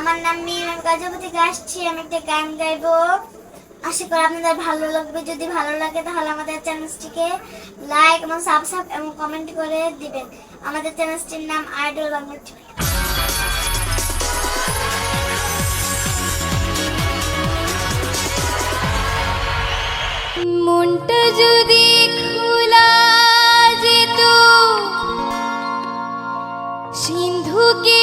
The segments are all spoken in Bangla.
আমার নাম মিম আমি গাজীপুর থেকে আসছি আমি একটা গান গাইবো। আশা করি আপনাদের ভালো লাগবে। যদি ভালো লাগে, তাহলে আমাদের চ্যানেলটিকে লাইক এবং সাবস্ক্রাইব এবং কমেন্ট করে দিবেন। আমাদের চ্যানেলটির নাম আইডল বাংলা। মনটা যদি খোলা যেত সিন্ধুকেরই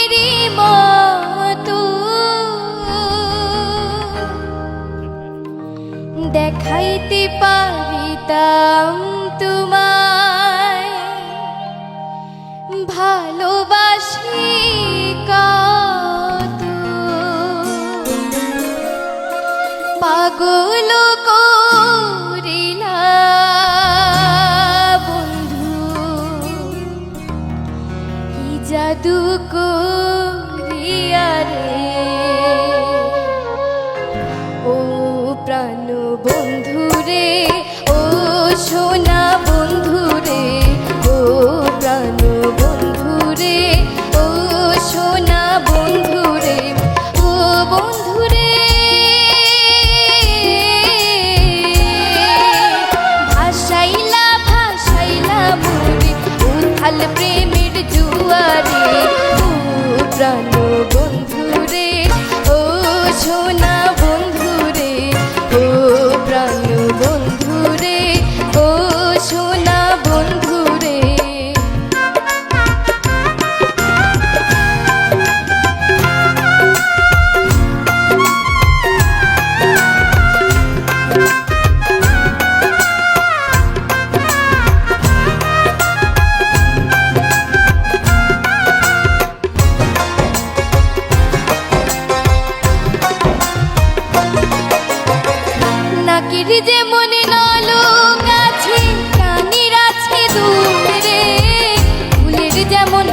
দেখাইতে পারিতাম তোমায়। ভালোবাসি কত। পাগল করিলা বন্ধু। কি জাদু করিয়া প্রাণ বন্ধু নাকির যে মনে নলক আছে কানির আছে দূরে ফুলের যেমন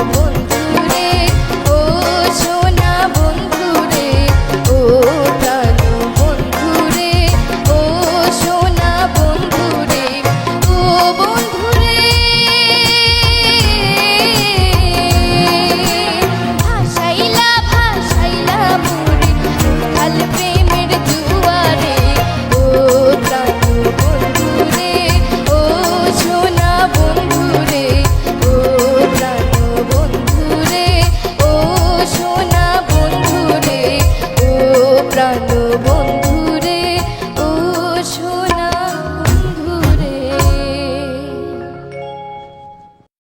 Oh. temprano.